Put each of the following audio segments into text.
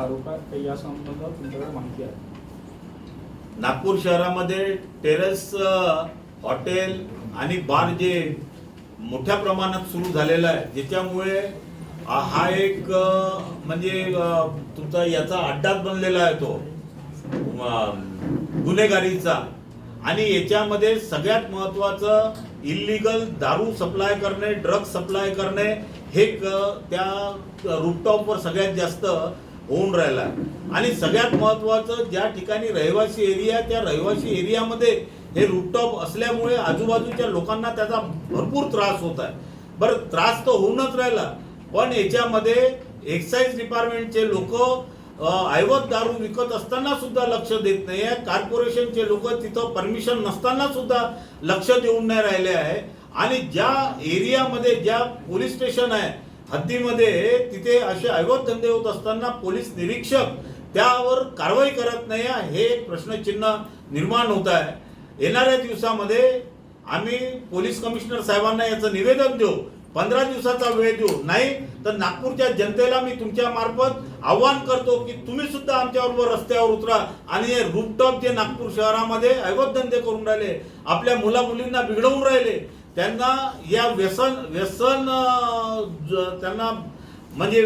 आरोप आहे काही या संबंधात तुमच्याकडे माहिती आहे. नागपूर शहरामध्ये टेरेस हॉटेल आणि बार जे मोठ्या प्रमाणात सुरू झालेलं आहे ज्याच्यामुळे हा एक म्हणजे तुमचा याचा अड्डाच बनलेला आहे तो गुन्हेगारीचा. आणि याच्यामध्ये सगळ्यात महत्वाचं इलिगल दारू सप्लाय करणे ड्रग सप्लाय करणे हे क- त्या रूपटॉपवर सगळ्यात जास्त होऊन राहिला. आणि सगळ्यात महत्वाचं ज्या ठिकाणी रहिवासी एरिया त्या रहिवासी एरियामध्ये हे रूपटॉप असल्यामुळे आजूबाजूच्या लोकांना त्याचा भरपूर त्रास होत आहे. बरं त्रास तर होऊनच राहिला पण याच्यामध्ये एक्साईज डिपार्टमेंटचे लोक ऐवत दारू विकत असताना सुद्धा लक्ष देत नाही आहे. कॉर्पोरेशनचे लोक तिथं परमिशन नसताना सुद्धा लक्ष देऊन नाही राहिले आहे. आणि ज्या एरियामध्ये ज्या पोलीस स्टेशन आहे हद्दीमध्ये तिथे असे अवैध धंदे होत असताना पोलीस निरीक्षक त्यावर कारवाई करत नाही आहे हे एक प्रश्नचिन्ह निर्माण होत आहे. येणाऱ्या दिवसामध्ये आम्ही पोलीस कमिशनर साहेबांना याचं निवेदन देऊ. पंधरा दिवसाचा वेळ देऊ. नाही तर नागपूरच्या जनतेला मी तुमच्या मार्फत आव्हान करतो की तुम्ही सुद्धा आमच्याबरोबर रस्त्यावर उतरा आणि हे रूपटॉप जे नागपूर शहरामध्ये अवैध धंदे करून राहिले आपल्या मुला मुलींना बिघडवून राहिले त्यांना या व्यसन व्यसन त्यांना म्हणजे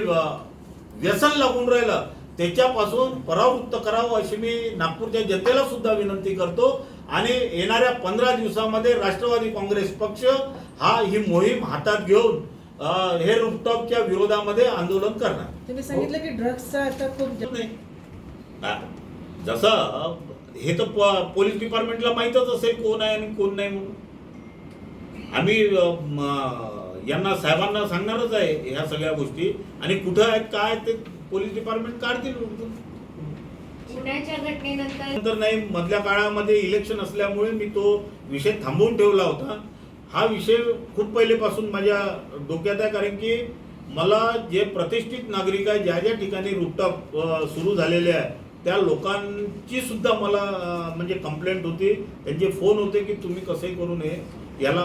व्यसन लागून राहिलं. त्याच्यापासून परावृत्त करावं अशी मी नागपूरच्या जनतेला सुद्धा विनंती करतो. आणि येणाऱ्या पंधरा दिवसामध्ये राष्ट्रवादी काँग्रेस पक्ष हा ही मोहीम हातात घेऊन हे रूपटॉपच्या विरोधामध्ये आंदोलन करणार. तुम्ही सांगितलं की ड्रग्सचा आता खूप जा- नाही. जसं हे तर पोलीस डिपार्टमेंटला माहीतच असेल कोण आहे आणि कोण नाही म्हणून. आम्ही यांना साहेबांना सांगणारच आहे ह्या सगळ्या गोष्टी. आणि कुठं आहेत काय ते पोलीस डिपार्टमेंट काढतील. नंतर नाही मधल्या काळामध्ये इलेक्शन असल्यामुळे मी तो विषय थांबवून ठेवला होता. हा विषय खूप पहिलेपासून माझ्या डोक्यात आहे कारण की मला जे प्रतिष्ठित नागरिक आहे ज्या ज्या ठिकाणी रूपटॉप सुरू झालेले आहे त्या लोकांची सुद्धा मला म्हणजे कंप्लेंट होती. त्यांचे फोन होते की तुम्ही कसंही करून हे याला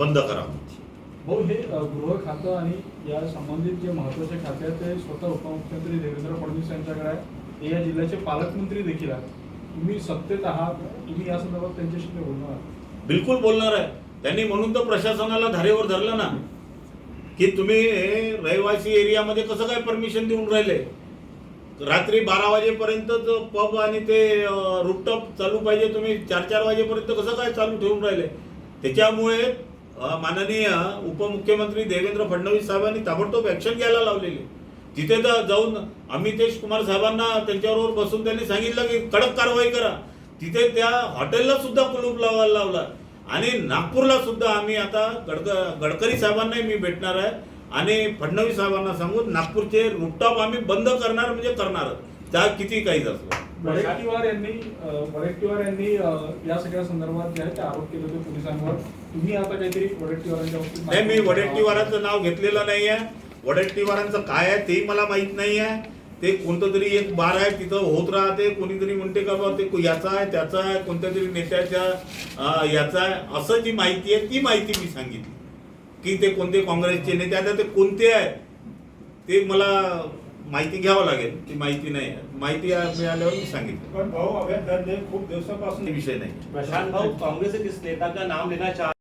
बंद करा. भाऊ हे अ, गृह खातं आणि या संबंधित जे महत्त्वाचे खाते आहेत ते स्वतः उपमुख्यमंत्री देवेंद्र फडणवीस यांच्याकडे आहे हे या जिल्ह्याचे पालकमंत्री देखील आहेत. तुम्ही सत्तेत आहात तुम्ही या संदर्भात त्यांच्याशी बोलणार आहात? बिलकुल बोलणार आहे. त्यांनी म्हणून तर प्रशासनाला धारेवर धरलं ना की तुम्ही हे रहिवासी एरियामध्ये कसं काय परमिशन देऊन राहिले? रात्री बारा वाजेपर्यंत पब आणि ते रूपटॉप चालू पाहिजे तुम्ही चार चार वाजेपर्यंत कसं काय चालू ठेवून राहिले? त्याच्यामुळे माननीय उपमुख्यमंत्री देवेंद्र फडणवीस साहेबांनी ताबडतोब ॲक्शन घ्यायला लावलेली. तिथे तर जाऊन अमितेश कुमार साहेबांना त्यांच्याबरोबर बसून त्यांनी सांगितलं की कडक कारवाई करा. तिथे त्या हॉटेलला सुद्धा कुलूप लावायला लावला. आणि नागपूरला सुद्धा आम्ही आता गडक गडकरी साहेबांनाही मी भेटणार आहे. आणि फडणवीस साहेबांना सांगून नागपूरचे रूपटॉप आम्ही बंद करणार म्हणजे करणार. त्या किती काही असलं वडेट्टीवार यांनी वडेट्टीवार यांनी या सगळ्या संदर्भात जे आहे ते आरोप केले होते पोलिसांवर. तुम्ही आता काहीतरी वडेट्टीवारांच्या बाबतीत नाही मी वडेट्टीवाराचं नाव घेतलेलं नाही आहे वडेट्टीवारांचं काय आहे तेही मला माहीत नाही आहे ते कोणतं तरी एक बार आहे तिथं होत राहते. कोणीतरी म्हणते का बा ते याचा आहे त्याचा आहे कोणत्या तरी नेत्याच्या याचा आहे. असं जी माहिती आहे ती माहिती मी सांगितली. की ते कोणते काँग्रेसचे नेते आता ते कोणते आहे ते मला माहिती घ्यावं लागेल ती माहिती नाही आहे. माहिती मिळाल्यावर मी सांगितलं पण भाऊ धंधे खूप दिवसापासून विषय नाही प्रशांत भाऊ कांग्रेस के किस नेता का नाम लेना चाह